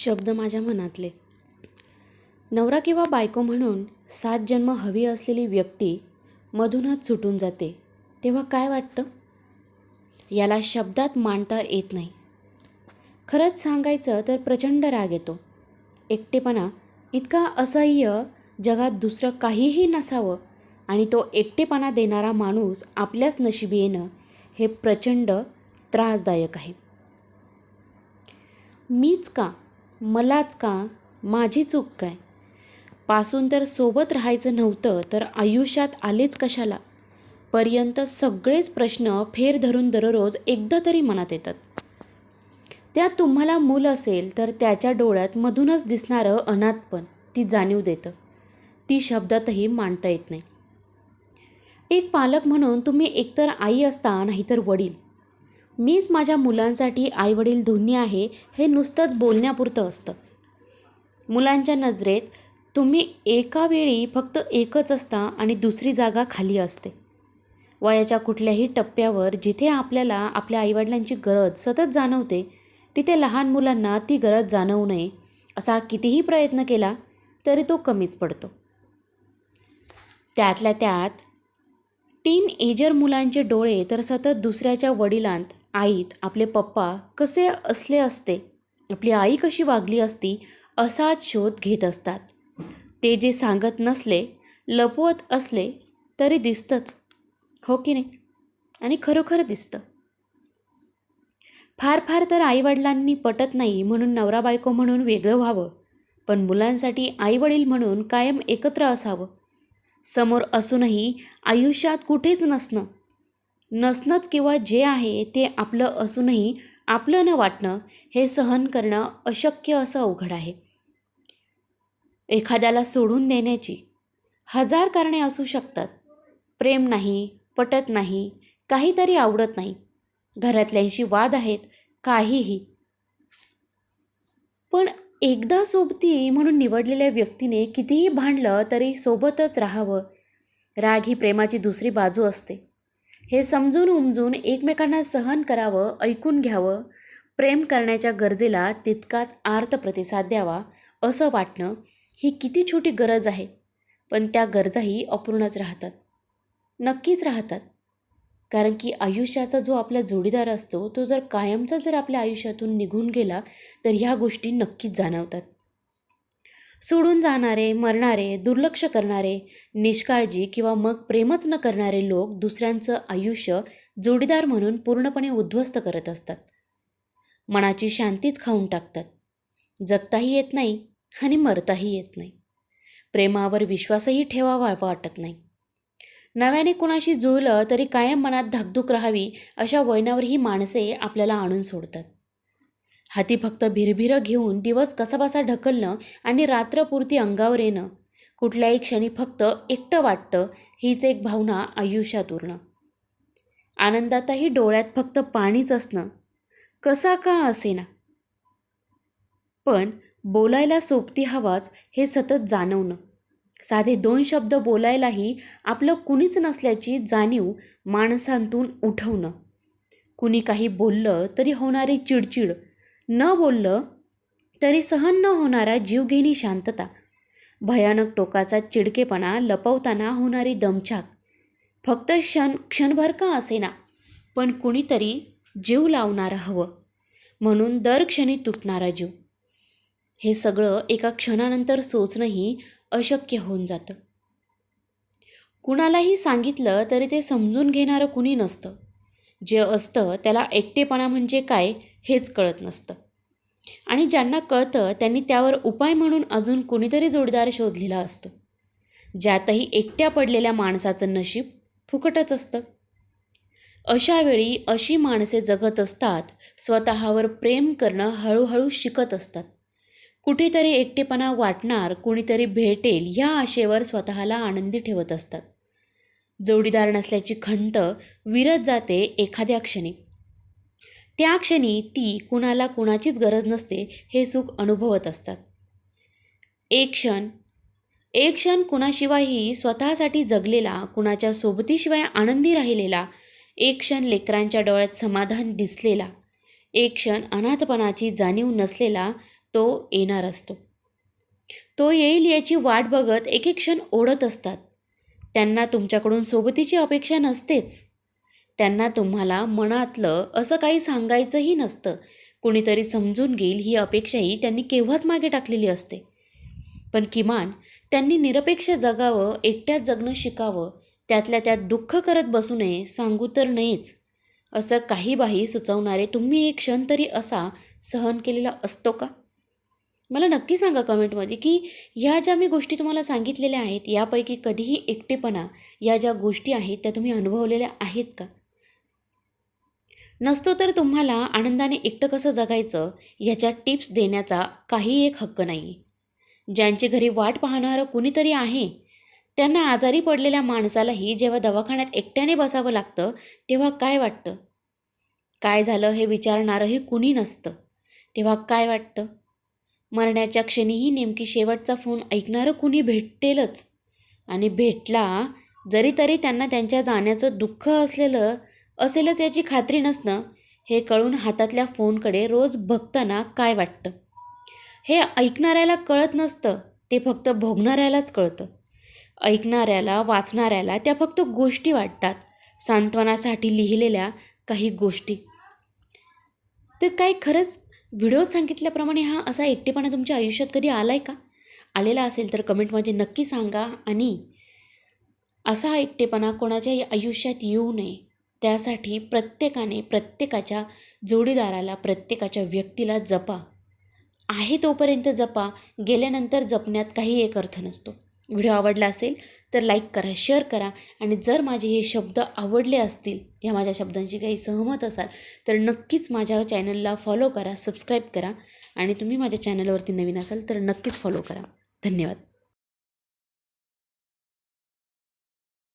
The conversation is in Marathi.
शब्द माझ्या मनातले. नवरा किंवा बायको म्हणून सात जन्म हवी असलेली व्यक्ती मधूनच सुटून जाते. तेव्हा काय वाटतं? याला शब्दात मांडता येत नाही. खरंच सांगायचं तर प्रचंड राग येतो. एकटेपणा इतका असह्य जगात दुसरं काहीही नसावं आणि तो एकटेपणा देणारा माणूस आपल्याच नशिबी येणं हे प्रचंड त्रासदायक आहे. मीच का मलाच का? माझी चूक काय? पासून तर सोबत राहायचं नव्हतं तर आयुष्यात आलेच कशाला? पर्यंत सगळेच प्रश्न फेर धरून दररोज एकदा तरी मनात येतात. त्या तुम्हाला मूल असेल तर त्याच्या डोळ्यात मधूनच दिसणारं अनाथपण ती जाणीव देतं. ती शब्दातही मांडता येत नाही. एक पालक म्हणून तुम्ही एकतर आई असता नाहीतर वडील. मीच माझ्या मुलांसाठी आईवडील दोन्ही आहे हे नुसतंच बोलण्यापुरतं असतं. मुलांच्या नजरेत तुम्ही एका वेळी फक्त एकच असता आणि दुसरी जागा खाली असते. वयाच्या कुठल्याही टप्प्यावर जिथे आपल्याला आपल्या आईवडिलांची गरज सतत जाणवते तिथे लहान मुलांना ती गरज जाणवू नये असा कितीही प्रयत्न केला तरी तो कमीच पडतो. त्यातल्या त्यात टीन एजर मुलांचे डोळे तर सतत दुसऱ्याच्या वडिलांत आईत आपले पप्पा कसे असले असते? आपली आई कशी वागली असती? असाच शोध घेत असतात. ते जे सांगत नसले लपवत असले तरी दिसतंच. हो की नाही? आणि खरोखर दिसतं. फार फार तर आईवडिलांनी पटत नाही म्हणून नवरा बायको म्हणून वेगळं व्हावं. पण मुलांसाठी आईवडील म्हणून कायम एकत्र असावं. समोर असूनही आयुष्यात कुठेच नसणं नसणंच किंवा जे आहे ते आपलं असूनही आपलं न वाटणं हे सहन करणं अशक्य असं अवघड आहे. एखाद्याला सोडून देण्याची हजार कारणे असू शकतात. प्रेम नाही पटत नाही काहीतरी आवडत नाही. घरातल्यांशी वाद आहेत काहीही. पण एकदा सोबती म्हणून निवडलेल्या व्यक्तीने कितीही भांडलं तरी सोबतच राहावं. राग ही प्रेमाची दुसरी बाजू असते. हे समजून उमजून एकमेकांना सहन करावं ऐकून घ्यावं. प्रेम करण्याच्या गरजेला तितकाच आर्त प्रतिसाद द्यावा असं वाटणं ही किती छोटी गरज आहे. पण त्या गरजाही अपूर्णच राहतात. नक्कीच राहतात. कारण की आयुष्याचा जो आपला जोडीदार असतो तो जर कायमचा जर आपल्या आयुष्यातून निघून गेला तर ह्या गोष्टी नक्कीच जाणवतात. सोडून जाणारे मरणारे दुर्लक्ष करणारे निष्काळजी किंवा मग प्रेमच न करणारे लोक दुसऱ्यांचं आयुष्य जोडीदार म्हणून पूर्णपणे उद्ध्वस्त करत असतात. मनाची शांतीच खाऊन टाकतात. जगताही येत नाही आणि मरताही येत नाही. प्रेमावर विश्वासही ठेवावा वाटत नाही. नव्याने कुणाशी जुळलं तरी कायम मनात धाकधूक राहावी अशा वयनावर ही माणसे आपल्याला आणून सोडतात. हाती फक्त भिरभिरं घेऊन दिवस कसाबसा ढकलणं आणि रात्रपुरती अंगावर येणं. कुठल्याही क्षणी फक्त एकटं वाटतं हीच एक भावना आयुष्यात उरणं. आनंदातही डोळ्यात फक्त पाणीच असणं. कसा का असेना? पण बोलायला सोबती हवाच हे सतत जाणवणं. साधे दोन शब्द बोलायलाही आपलं कुणीच नसल्याची जाणीव माणसांतून उठवणं. कुणी काही बोललं तरी होणारी चिडचिड न बोललं तरी सहन न होणारा जीवघेणी शांतता भयानक टोकाचा चिडकेपणा लपवताना होणारी दमछाक. फक्त क्षण क्षणभर का असेना पण कुणीतरी जीव लावणारं हवं म्हणून दर क्षणी तुटणारा जीव. हे सगळं एका क्षणानंतर सोचणंही अशक्य होऊन जातं. कुणालाही सांगितलं तरी ते समजून घेणारं कुणी नसतं. जे असतं त्याला एकटेपणा म्हणजे काय हेच कळत नसतं. आणि ज्यांना कळतं त्यांनी त्यावर उपाय म्हणून अजून कुणीतरी जोडीदार शोधलेला असतो. ज्यातही एकट्या पडलेल्या माणसाचं नशीब फुकटच असतं. अशा वेळी अशी माणसे जगत असतात स्वतःवर प्रेम करणं हळूहळू शिकत असतात. कुठेतरी एकटेपणा वाटणार कुणीतरी भेटेल ह्या आशेवर स्वतःला आनंदी ठेवत असतात. जोडीदार नसल्याची खंत विरत जाते एखाद्या क्षणी. त्या क्षणी ती कुणाला कुणाचीच गरज नसते हे सुख अनुभवत असतात. एक क्षण एक क्षण कुणाशिवायही स्वतःसाठी जगलेला कुणाच्या सोबतीशिवाय आनंदी राहिलेला एक क्षण लेकरांच्या डोळ्यात समाधान दिसलेला एक क्षण अनाथपणाची जाणीव नसलेला तो येणार असतो. तो येईल याची वाट बघत एक एक क्षण ओढत असतात. त्यांना तुमच्याकडून सोबतीची अपेक्षा नसतेच. त्यांना तुम्हाला मनातलं असं काही सांगायचंही नसतं. कुणीतरी समजून घेईल ही अपेक्षाही त्यांनी केव्हाच मागे टाकलेली असते. पण किमान त्यांनी निरपेक्ष जगावं एकट्यात जगणं शिकावं त्यातल्या त्यात दुःख करत बसू नये सांगू तर नयेच. असं काही बाही सुचवणारे तुम्ही एक क्षण तरी असा सहन केलेला असतो का? मला नक्की सांगा कमेंटमध्ये की ह्या ज्या मी गोष्टी तुम्हाला सांगितलेल्या आहेत यापैकी कधीही एकटेपणा या ज्या गोष्टी आहेत त्या तुम्ही अनुभवलेल्या आहेत का? नसतो तर तुम्हाला आनंदाने एकटं कसं जगायचं ह्याच्या टिप्स देण्याचा काही एक हक्क नाही. ज्यांची घरी वाट पाहणारं कुणीतरी आहे त्यांना आजारी पडलेल्या माणसालाही जेव्हा दवाखान्यात एकट्याने बसावं लागतं तेव्हा काय वाटतं? काय झालं हे विचारणारंही कुणी नसतं. तेव्हा काय वाटतं? मरण्याच्या क्षणीही नेमकी शेवटचा फोन ऐकणारं कुणी भेटेलच. आणि भेटला जरी तरी त्यांना त्यांच्या जाण्याचं दुःख असलेलं असेलच याची खात्री नसणं हे कळून हातातल्या फोनकडे रोज बघताना काय वाटतं? हे ऐकणाऱ्याला कळत नसतं ते फक्त भोगणाऱ्यालाच कळतं. ऐकणाऱ्याला वाचणाऱ्याला त्या फक्त गोष्टी वाटतात सांत्वनासाठी लिहिलेल्या काही गोष्टी. तर काय खरंच व्हिडिओत सांगितल्याप्रमाणे हा असा एकटेपणा तुमच्या आयुष्यात कधी आला आहे का? आलेला असेल तर कमेंटमध्ये नक्की सांगा आणि असा एकटेपणा कोणाच्याही आयुष्यात येऊ नये. त्यासाठी प्रत्येकाने प्रत्येकाच्या जोडीदाराला प्रत्येकाच्या व्यक्तीला जपा. आहे तोपर्यंत जपा गेल्यानंतर जपण्यात काही एक अर्थ नसतो. व्हिडिओ आवडला असेल तर लाईक करा शेअर करा आणि जर माझे हे शब्द आवडले असतील ह्या माझ्या शब्दांशी काही सहमत असाल तर नक्कीच माझ्या चॅनलला फॉलो करा सबस्क्राईब करा आणि तुम्ही माझ्या चॅनलवरती नवीन असाल तर नक्कीच फॉलो करा. धन्यवाद.